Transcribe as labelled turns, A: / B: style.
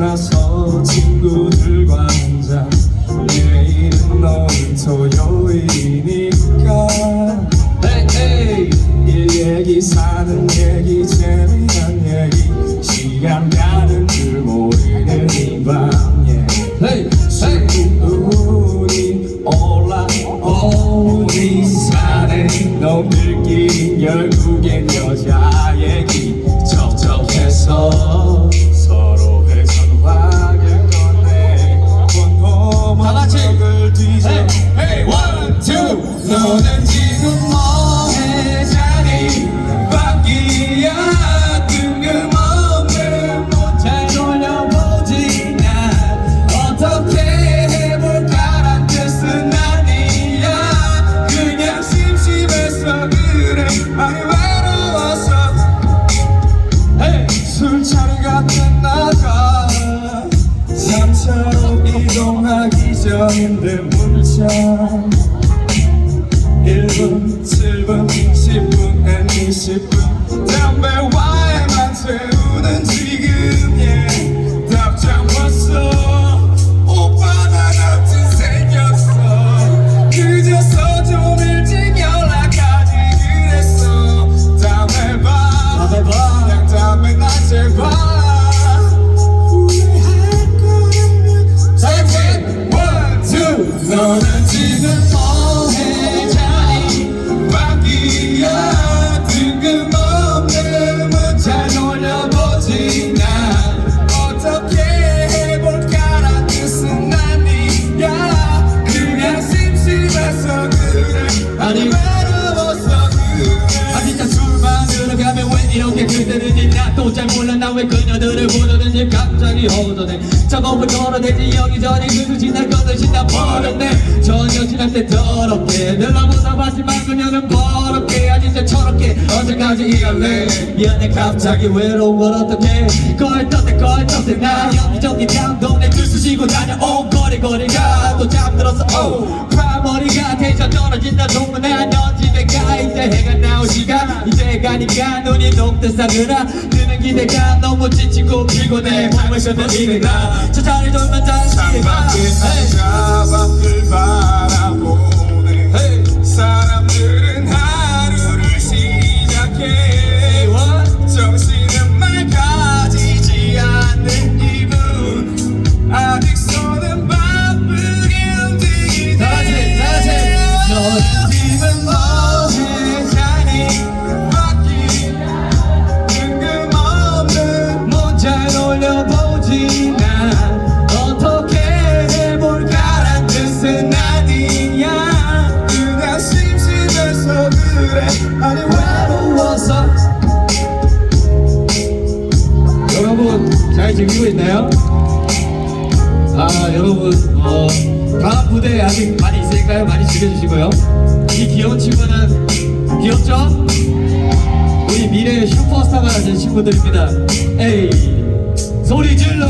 A: 만나서 친구들과 혼자 내일은 너는 토요일이니까. 헤이 일 얘기 사는 얘기 재미난 얘기 시간 가는 줄 모르는 이밤 헤이 헤이 운이 올라오니 산에 놈들끼리 결국 너는 지금 뭐해? 자리 바뀌야 뜬금없는 못잘 돌려보지 나. 어떻게 해볼까란 뜻은 아니야 그냥 심심해서 그래. 아니 외로워서! 술자리가 끝나가. 삼차로 이동하기 전인데 문자 1분, 7분, 10분, 20분. 담배와에만 채우는 지금 yeah. 답장 왔어. 오빠 나 남친 생겼어. 늦어서 좀 일찍 연락하지 그랬어. 다음에 봐. 다음에 봐. 그냥 다음에 낮에 봐. 너는 지금 자리 바
B: 이렇게 그대는지 나도 잘 몰라. 나 왜 그녀들을 보려는지 갑자기 허전해 작업을 걸어대지. 여기저기 그릇이 날 거듯이 나 버렸네. 전혀 지날 때 더럽게. 늘어보다 봤지만 그녀는 버럽게. 아 진짜 철없게 언제까지 이럴래? 미안해. 갑자기 외로운 걸 어떡해? 걸떴대 걸떴대. 나 여기저기 담동네 들쑤시고 다녀온 거리거리가 또 잠들었어. 오 파머리가 텐션 떨어진다. 소문나 넌 집에 가. 이제 해가 나올 시간. 이제 가니까 눈 이 녹듯 사그라 드는 기대가 너무 지치고 피곤해 몸을 펴는 나. 천천히 돌면 다시 가
A: 창밖
B: 즐기고 있나요? 아 여러분 어 다음 무대 아직 많이 있으니까요 많이 즐겨주시고요 이 귀여운 친구는 귀엽죠? 우리 미래의 슈퍼스타가 된 친구들입니다 에이 소리 질러